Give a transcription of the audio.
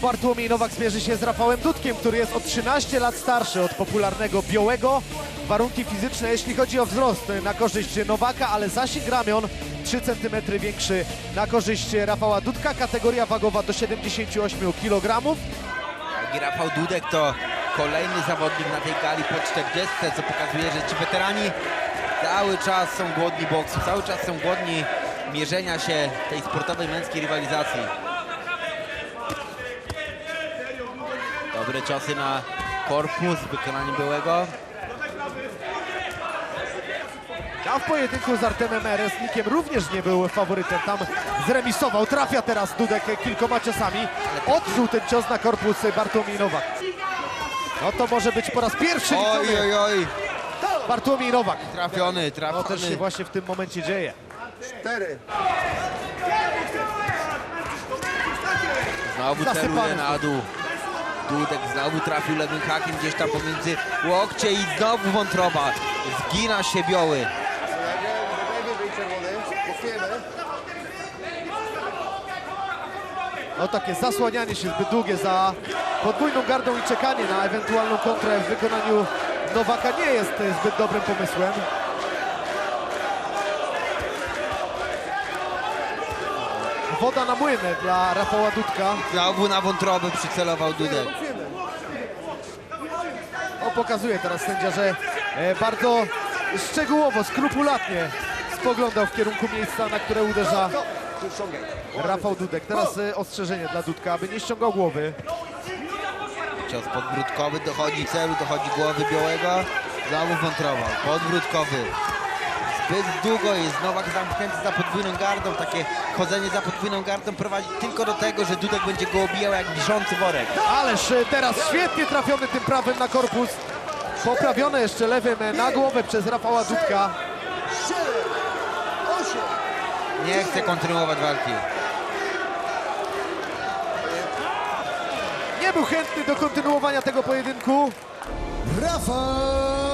Bartłomiej Nowak zmierzy się z Rafałem Dudkiem, który jest o 13 lat starszy od popularnego Białego. Warunki fizyczne, jeśli chodzi o wzrost, na korzyść Nowaka, ale zasięg ramion 3 cm większy na korzyść Rafała Dudka. Kategoria wagowa do 78 kg. Jak i Rafał Dudek to kolejny zawodnik na tej gali po 40, co pokazuje, że ci weterani cały czas są głodni boksu, cały czas są głodni mierzenia się tej sportowej męskiej rywalizacji. Dobre ciosy na korpus w wykonaniu byłego. A w pojedynku z Artemem Resnikiem również nie był faworytem. Tam zremisował. Trafia teraz Dudek kilkoma ciosami. Odczuł ten cios na korpus Bartłomiej Nowak. No to może być po raz pierwszy Oj, liczony oj, oj, Bartłomiej Nowak. trafiony, No też się trafiony. właśnie w tym momencie dzieje. Cztery. Znowu celuje na dół. Dudek znowu trafił lewym hakiem gdzieś tam pomiędzy łokcie i znowu wątroba. Zgina się Bioły. No takie zasłanianie się zbyt długie za podwójną gardą i czekanie na ewentualną kontrę w wykonaniu Nowaka nie jest zbyt dobrym pomysłem. Woda na młynę dla Rafała Dudka. Znowu na wątrobę przycelował Dudek. O, pokazuje teraz sędzia, że e, bardzo szczegółowo, skrupulatnie spoglądał w kierunku miejsca, na które uderza. Rafał Dudek. Teraz e, ostrzeżenie dla Dudka, aby nie ściągał głowy. Cios podbródkowy dochodzi celu, dochodzi głowy Białego. Znowu wątroba. Podbródkowy. Zbyt długo jest Nowak zamknięty za podwójną gardą. Takie chodzenie za podwójną gardą prowadzi tylko do tego, że Dudek będzie go obijał jak wiszący worek. Ależ e, teraz świetnie trafiony tym prawym na korpus. Poprawione jeszcze lewym e, na głowę przez Rafała Dudka. Nie chce kontynuować walki. Nie był chętny do kontynuowania tego pojedynku. Rafał